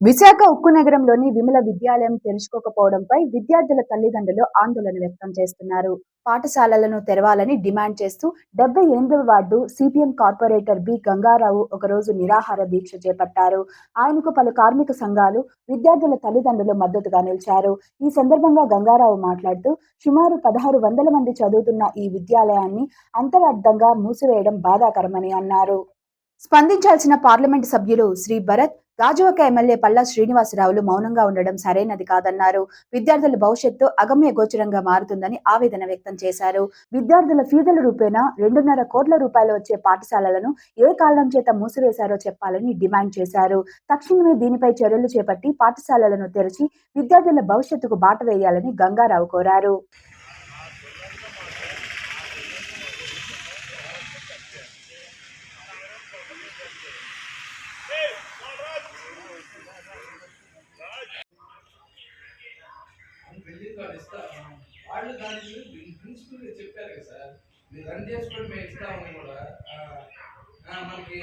విశాఖ ఉక్కు నగరంలోని విమల విద్యాలయం తెరుచుకోకపోవడంపై విద్యార్థుల తల్లిదండ్రులు ఆందోళన వ్యక్తం చేస్తున్నారు. పాఠశాలలను తెరవాలని డిమాండ్ చేస్తూ డెబ్బై ఎనిమిదవ ward CPM corporator B. Gangarao ఒకరోజు నిరాహార దీక్ష చేపట్టారు. ఆయనకు పలు కార్మిక సంఘాలు విద్యార్థుల తల్లిదండ్రులు మద్దతుగా నిలిచారు. ఈ సందర్భంగా గంగారావు మాట్లాడుతూ సుమారు పదహారు వందల మంది చదువుతున్న ఈ విద్యాలయాన్ని అంతరార్థంగా మూసివేయడం బాధాకరమని అన్నారు. స్పందించాల్సిన పార్లమెంటు సభ్యులు శ్రీ భరత్ గాజువాక ఎమ్మెల్యే పల్లా శ్రీనివాసరావులు మౌనంగా ఉండడం సరైనది కాదన్నారు. విద్యార్థుల భవిష్యత్తు అగమ్య గోచరంగా మారుతుందని ఆవేదన వ్యక్తం చేశారు. విద్యార్థుల ఫీజుల రూపేణా రెండున్నర కోట్ల రూపాయలు వచ్చే పాఠశాలలను ఏ కారణం చేత మూసివేశారో చెప్పాలని డిమాండ్ చేశారు. తక్షణమే దీనిపై చర్యలు చేపట్టి పాఠశాలలను తెరిచి విద్యార్థుల భవిష్యత్తుకు బాట వేయాలని గంగారావు కోరారు బిల్డింగ్ వాళ్ళు ఇస్తా వాళ్ళు దాని ప్రిన్సిపల్ చెప్పారు కదా సార్. మీరు రన్ చేసుకొని మేము కూడా. మనకి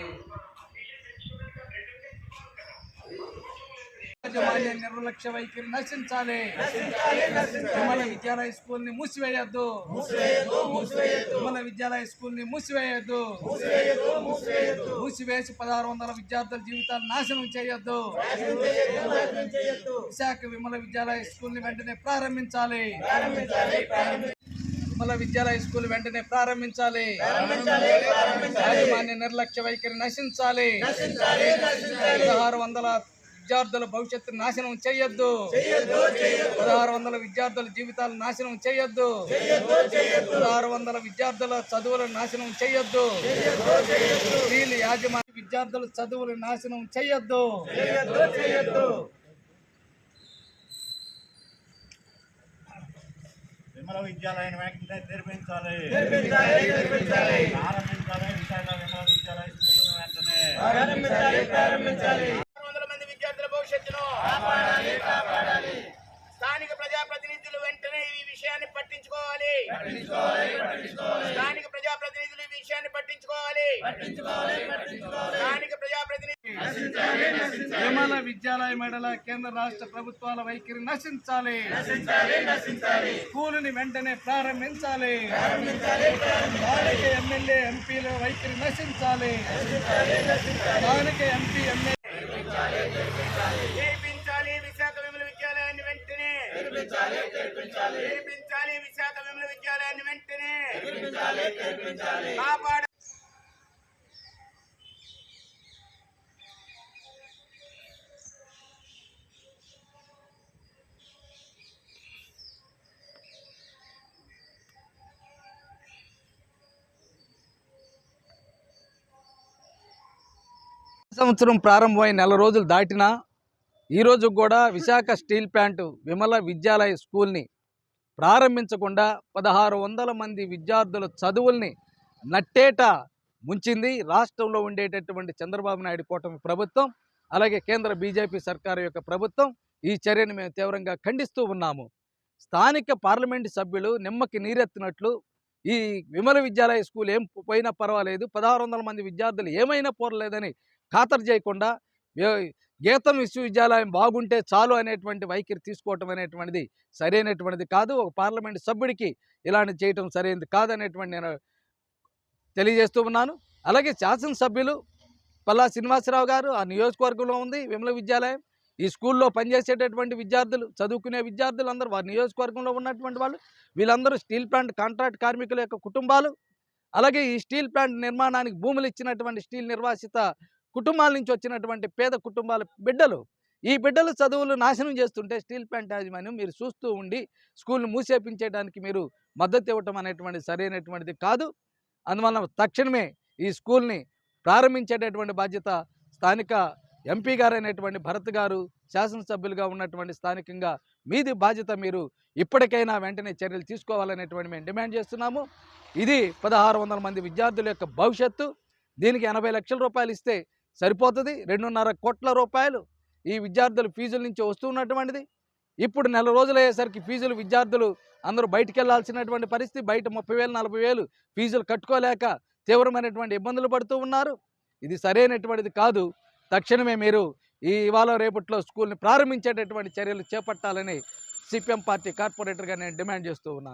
నిర్లక్ష్య వైఖరి నశించాలి. విమల విద్యాలయ స్కూల్ని మూసివేయద్దు విమల విద్యాలయ స్కూల్ని మూసివేయద్దు మూసివేసి పదహారు వందల విద్యార్థుల జీవితాలు నాశనం చేయొద్దు. విశాఖ విమల విద్యాలయ స్కూల్ని వెంటనే ప్రారంభించాలి. విమల విద్యాలయ స్కూల్ వెంటనే ప్రారంభించాలి. యాజమాన్య నిర్లక్ష్య వైఖరి నశించాలి. పదహారు వందల విద్యార్థుల భవిష్యత్తు నాశనం చేయొద్దు. పదహారు వందల విద్యార్థుల జీవితాలు నాశనం చేయొద్దు. పదహారు వందల విద్యార్థుల చదువుల నాశనం చేయొద్దు. వీళ్ళు యాజమాన్య విద్యార్థుల చదువుల నాశనం చేయొద్దు. విమల విద్యాలయం వెంటనే తెరిపించాలి. ప్రారంభించాలి విశాఖ విమల విద్యాలయ స్కూల్ వెంటనే వందల మంది విద్యార్థుల భవిష్యత్తును స్థానిక ప్రజాప్రతినిధులు వెంటనే ఈ విషయాన్ని పట్టించుకోవాలి. స్థానిక ప్రజాప్రతినిధులు ఈ విషయాన్ని పట్టించుకోవాలి. స్థానిక ప్రజాప్రతినిధులు విమల విద్యాలయ మెడల కేంద్ర రాష్ట్ర ప్రభుత్వాల వైఖరి నశించాలి. స్కూలుని వెంటనే ప్రారంభించాలి. స్థానిక ఎమ్మెల్యే ఎంపీల వైఖరి నశించాలి. స్థానిక ఎంపీ ఎమ్మెల్యే విశాఖ విమల విద్యాలయాన్ని వెంటనే. విశాఖ విమల విద్యాలయాన్ని వెంటనే. సంవత్సరం ప్రారంభమై నెల రోజులు దాటినా ఈరోజు కూడా విశాఖ స్టీల్ ప్లాంట్ విమల విద్యాలయ స్కూల్ని ప్రారంభించకుండా పదహారు వందల మంది విద్యార్థుల చదువుల్ని నట్టేట ముంచింది. రాష్ట్రంలో ఉండేటటువంటి చంద్రబాబు నాయుడు కూటమి ప్రభుత్వం అలాగే కేంద్ర బీజేపీ సర్కారు యొక్క ప్రభుత్వం ఈ చర్యను మేము తీవ్రంగా ఖండిస్తూ ఉన్నాము. స్థానిక పార్లమెంటు సభ్యులు నిమ్మకి నీరెత్తినట్లు ఈ విమల విద్యాలయ స్కూల్ ఏం పోయినా పర్వాలేదు. పదహారు వందల మంది విద్యార్థులు ఏమైనా పోరలేదని ఖాతరు చేయకుండా గీతం విశ్వవిద్యాలయం బాగుంటే చాలు అనేటువంటి వైఖరి తీసుకోవటం అనేటువంటిది సరైనటువంటిది కాదు. ఒక పార్లమెంట్ సభ్యుడికి ఇలాంటి చేయటం సరైనది కాదనేటువంటి నేను తెలియజేస్తూ ఉన్నాను. అలాగే శాసనసభ్యులు పల్లా శ్రీనివాసరావు గారు ఆ నియోజకవర్గంలో ఉంది విమల విద్యాలయం. ఈ స్కూల్లో పనిచేసేటటువంటి విద్యార్థులు చదువుకునే విద్యార్థులు అందరూ వారి నియోజకవర్గంలో ఉన్నటువంటి వాళ్ళు వీళ్ళందరూ స్టీల్ ప్లాంట్ కాంట్రాక్ట్ కార్మికుల యొక్క కుటుంబాలు. అలాగే ఈ స్టీల్ ప్లాంట్ నిర్మాణానికి భూములు ఇచ్చినటువంటి స్టీల్ నిర్వాసిత కుటుంబాల నుంచి వచ్చినటువంటి పేద కుటుంబాల బిడ్డలు ఈ బిడ్డలు చదువులు నాశనం చేస్తుంటే స్టీల్ ప్లాంట్ యాజమాన్యం మీరు చూస్తూ ఉండి స్కూల్ని మూసేపించేయడానికి మీరు మద్దతు ఇవ్వటం అనేటువంటిది సరైనటువంటిది కాదు. అందువలన తక్షణమే ఈ స్కూల్ని ప్రారంభించేటటువంటి బాధ్యత స్థానిక ఎంపీ గారైనటువంటి భరత్ గారు శాసనసభ్యులుగా ఉన్నటువంటి స్థానికంగా మీది బాధ్యత మీరు ఇప్పటికైనా వెంటనే చర్యలు తీసుకోవాలనేటువంటి మేము డిమాండ్ చేస్తున్నాము. ఇది పదహారు వందల మంది విద్యార్థుల యొక్క భవిష్యత్తు. దీనికి ఎనభై లక్షల రూపాయలు ఇస్తే సరిపోతుంది. రెండున్నర కోట్ల రూపాయలు ఈ విద్యార్థుల ఫీజుల నుంచి వస్తున్నటువంటిది. ఇప్పుడు నెల రోజులు అయ్యేసరికి ఫీజులు విద్యార్థులు అందరూ బయటికి వెళ్ళాల్సినటువంటి పరిస్థితి. బయట ముప్పై వేలు నలభై వేలు ఫీజులు కట్టుకోలేక తీవ్రమైనటువంటి ఇబ్బందులు పడుతూ ఉన్నారు. ఇది సరైనటువంటిది కాదు. తక్షణమే మీరు ఈ ఇవాళ రేపట్లో స్కూల్ని ప్రారంభించేటటువంటి చర్యలు చేపట్టాలని సిపిఎం పార్టీ కార్పొరేటర్గా నేను డిమాండ్ చేస్తూ ఉన్నాను.